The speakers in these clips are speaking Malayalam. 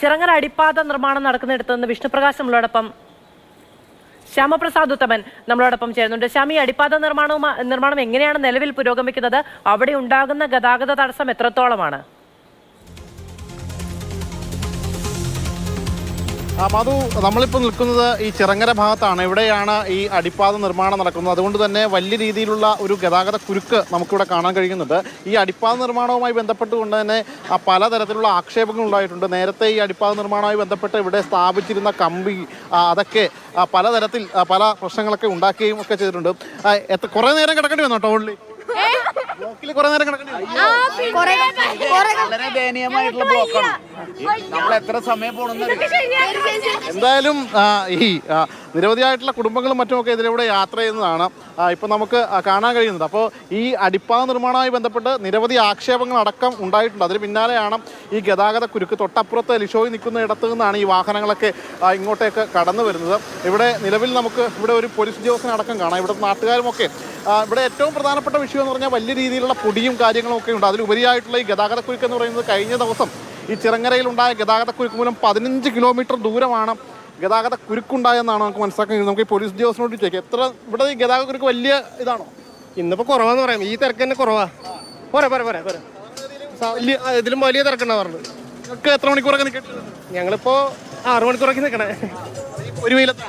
ചിറങ്ങര അടിപ്പാത നിർമ്മാണം നടക്കുന്നിടത്ത് നിന്ന് വിഷ്ണുപ്രകാശ് നമ്മളോടൊപ്പം ശ്യാമപ്രസാദ് ഉത്തമൻ നമ്മളോടൊപ്പം ചേരുന്നുണ്ട്. ശ്യാമി അടിപ്പാത നിർമ്മാണവും നിർമ്മാണം എങ്ങനെയാണ് നിലവിൽ പുരോഗമിക്കുന്നത്? അവിടെ ഉണ്ടാകുന്ന ഗതാഗത തടസ്സം എത്രത്തോളമാണ്? മധു നമ്മളിപ്പോൾ നിൽക്കുന്നത് ഈ ചിറങ്ങര ഭാഗത്താണ്. ഇവിടെയാണ് ഈ അടിപ്പാത നിർമ്മാണം നടക്കുന്നത്. അതുകൊണ്ട് തന്നെ വലിയ രീതിയിലുള്ള ഒരു ഗതാഗത കുരുക്ക് നമുക്കിവിടെ കാണാൻ കഴിയുന്നുണ്ട്. ഈ അടിപ്പാത നിർമ്മാണവുമായി ബന്ധപ്പെട്ടുകൊണ്ട് തന്നെ പലതരത്തിലുള്ള ആക്ഷേപങ്ങൾ ഉണ്ടായിട്ടുണ്ട്. നേരത്തെ ഈ അടിപ്പാത നിർമ്മാണവുമായി ബന്ധപ്പെട്ട് ഇവിടെ സ്ഥാപിച്ചിരുന്ന കമ്പി അതൊക്കെ പലതരത്തിൽ പല പ്രശ്നങ്ങളൊക്കെ ഉണ്ടാക്കുകയും ഒക്കെ ചെയ്തിട്ടുണ്ട്. കുറേ നേരം കിടക്കേണ്ടി വന്നു ടൗണിൽ ബ്ലോക്കിൽ കുറേ നേരം കിടക്കേണ്ടി വന്നു? വളരെ ദയനീയമായിട്ടുള്ള ബ്ലോക്കാണ്. നമ്മൾ എത്ര സമയം പോണെന്ന് എന്തായാലും ഈ നിരവധിയായിട്ടുള്ള കുടുംബങ്ങളും മറ്റുമൊക്കെ ഇതിലൂടെ യാത്ര ചെയ്യുന്നതാണ് ഇപ്പൊ നമുക്ക് കാണാൻ കഴിയുന്നത്. അപ്പോൾ ഈ അടിപ്പാത നിർമ്മാണവുമായി ബന്ധപ്പെട്ട് നിരവധി ആക്ഷേപങ്ങൾ അടക്കം ഉണ്ടായിട്ടുണ്ട്. അതിന് പിന്നാലെയാണ് ഈ ഗതാഗത കുരുക്ക് തൊട്ടപ്പുറത്ത് ലിഷോയിൽ നിൽക്കുന്ന ഇടത്തു നിന്നാണ് ഈ വാഹനങ്ങളൊക്കെ ഇങ്ങോട്ടേക്ക് കടന്നു വരുന്നത്. ഇവിടെ നിലവിൽ നമുക്ക് ഇവിടെ ഒരു പോലീസ് ഉദ്യോഗസ്ഥന അടക്കം കാണാം. ഇവിടെ നാട്ടുകാരുമൊക്കെ ഇവിടെ ഏറ്റവും പ്രധാനപ്പെട്ട വിഷയം എന്ന് പറഞ്ഞാൽ വലിയ രീതിയിലുള്ള പൊടിയും കാര്യങ്ങളും ഒക്കെ ഉണ്ട്. അതിലുപരിയായിട്ടുള്ള ഈ ഗതാഗത കുരുക്ക് എന്ന് പറയുന്നത് കഴിഞ്ഞ ദിവസം ഈ ചിറങ്ങരയിലുണ്ടായ ഗതാഗത കുരുക്ക് മൂലം പതിനഞ്ച് കിലോമീറ്റർ ദൂരമാണ് ഗതാഗത കുരുക്കുണ്ടായെന്നാണ് നമുക്ക് മനസ്സിലാക്കാൻ കഴിയുന്നത് നമുക്ക് ഈ പോലീസ് ഉദ്യോഗസ്ഥനോട് ചോദിക്കാം. എത്ര ഇവിടെ ഈ ഗതാഗത കുരുക്ക് വലിയ ഇതാണോ? ഇന്നിപ്പോൾ കുറവാന്ന് പറയാം. ഈ തിരക്ക് തന്നെ കുറവാ. പോരെ പോരെ പോരെ പോരെ. വലിയ ഇതിലും വലിയ തിരക്കുണ്ടാ പറഞ്ഞത്. നിങ്ങൾക്ക് എത്ര മണിക്കൂറൊക്കെ നിൽക്കട്ടെ ഞങ്ങളിപ്പോൾ ആറു മണിക്കൂറൊക്കെ നിൽക്കണേ ഒരു വെയിലത്ത്.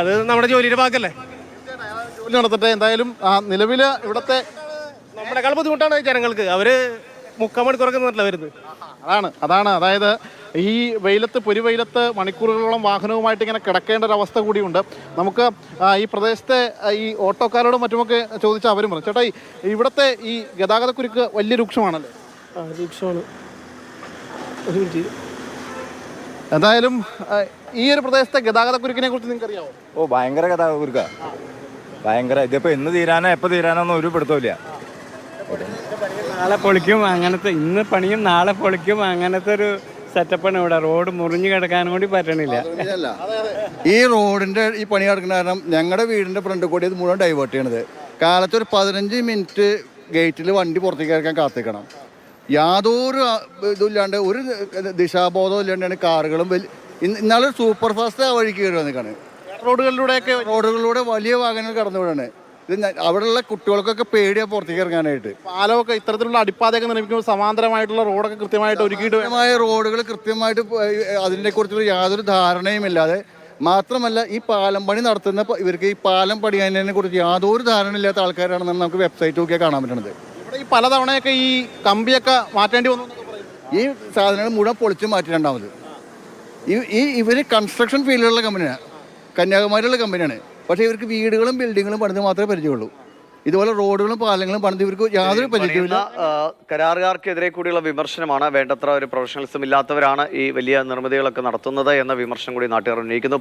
അത് നമ്മുടെ ജോലിയുടെ ഭാഗല്ലേ? ജോലി നടത്തട്ടെ. എന്തായാലും നിലവിൽ ഇവിടുത്തെ നമ്മളെക്കാൾ ബുദ്ധിമുട്ടാണ് ജനങ്ങൾക്ക്. അവർ മുക്കാൽ മണിക്കൂറൊക്കെ നിന്നിട്ടില്ല വരുന്നത്. അതാണ് അതാണ്. അതായത് ഈ വെയിലത്ത് പൊരിവെയിലത്ത് മണിക്കൂറുകളോളം വാഹനവുമായിട്ട് ഇങ്ങനെ കിടക്കേണ്ട ഒരു അവസ്ഥ കൂടിയുണ്ട്. നമുക്ക് ഈ പ്രദേശത്തെ ഈ ഓട്ടോക്കാരോടും മറ്റുമൊക്കെ ചോദിച്ചാൽ അവരും പറഞ്ഞു ചേട്ടാ ഈ ഇവിടുത്തെ ഈ ഗതാഗത കുരുക്ക് വലിയ രൂക്ഷമാണല്ലേ? രൂക്ഷമാണ്. ഒരു മിനിറ്റ്. എന്തായാലും ഈ ഒരു പ്രദേശത്തെ ഗതാഗത കുരുക്കിനെ കുറിച്ച് നിങ്ങൾക്ക് അറിയാമോ ഓ ഭയങ്കര ഗതാഗത കുരുക്കാ ഭയങ്കര ഇതിപ്പോ എന്ന് തീരാനോ എപ്പോ തീരാനോന്നും ഒരു പിടുത്തമില്ല നാളെ പൊളിക്കും അങ്ങനത്തെ ഇന്ന് പണിയും നാളെ പൊളിക്കും അങ്ങനത്തെ ഒരു സെറ്റപ്പാണ് ഇവിടെ. റോഡ് മുറിഞ്ഞു കിടക്കാൻ കൂടി പറ്റണില്ല. ഈ റോഡിന്റെ ഈ പണി കിടക്കുന്ന കാരണം ഞങ്ങളുടെ വീടിന്റെ ഫ്രണ്ട് കൂടി ഇത് മുഴുവൻ ഡൈവേർട്ട് ചെയ്യണത്. കാലത്ത് ഒരു പതിനഞ്ച് മിനിറ്റ് ഗേറ്റിൽ വണ്ടി പുറത്തേക്ക് ഇറക്കാൻ കാത്തിക്കണം. യാതൊരു ഇതുമില്ലാണ്ട് ഒരു ദിശാബോധം ഇല്ലാണ്ടാണ് കാറുകളും വലിയ ഇന്നാളൊരു സൂപ്പർ ഫാസ്റ്റ് ആ വഴിക്ക് കയറി വന്നിക്കാണ്. റോഡുകളിലൂടെയൊക്കെ റോഡുകളിലൂടെ വലിയ വാഹനങ്ങൾ കടന്നു വിടാണ്. ഇത് അവിടെയുള്ള കുട്ടികൾക്കൊക്കെ പേടിയാ പുറത്തേക്ക് ഇറങ്ങാനായിട്ട്. പാലമൊക്കെ ഇത്തരത്തിലുള്ള അടിപ്പാതയൊക്കെ നിർമ്മിക്കുമ്പോൾ സമാന്തരമായിട്ടുള്ള റോഡൊക്കെ കൃത്യമായിട്ട് ഒരുക്കിയിട്ട് റോഡുകൾ കൃത്യമായിട്ട് അതിനെ കുറിച്ചുള്ള യാതൊരു ധാരണയും ഇല്ലാതെ മാത്രമല്ല ഈ പാലം പണി നടത്തുന്ന ഇവർക്ക് ഈ പാലം പണിയാനെ കുറിച്ച് യാതൊരു ധാരണ ഇല്ലാത്ത ആൾക്കാരാണെന്നാണ് നമുക്ക് വെബ്സൈറ്റ് നോക്കിയാൽ കാണാൻ പറ്റുന്നത് ഇവിടെ ഈ പലതവണയൊക്കെ ഈ കമ്പിയൊക്കെ മാറ്റേണ്ടി വന്നു ഈ സാധനങ്ങൾ മുഴുവൻ പൊളിച്ച് മാറ്റി രണ്ടാമത് ഈ ഈ ഇവർ കൺസ്ട്രക്ഷൻ ഫീൽഡിലുള്ള കമ്പനിയാണ് കന്യാകുമാരിയുള്ള കമ്പനിയാണ് പക്ഷേ ഇവർക്ക് വീടുകളും ബിൽഡിങ്ങുകളും പണിത് മാത്രമേ പരിചയമുള്ളൂ. ഇതുപോലെ റോഡുകളും പാലങ്ങളും പണിത് ഇവർക്ക് യാതൊരു പരിചയമില്ല കരാറുകാർക്കെതിരെ കൂടിയുള്ള വിമർശനമാണ് വേണ്ടത്ര ഒരു പ്രൊഫഷണലിസം ഇല്ലാത്തവരാണ് ഈ വലിയ നിർമ്മിതികളൊക്കെ നടത്തുന്നത് എന്ന വിമർശനം കൂടി നാട്ടുകാർ ഉന്നയിക്കുന്നു.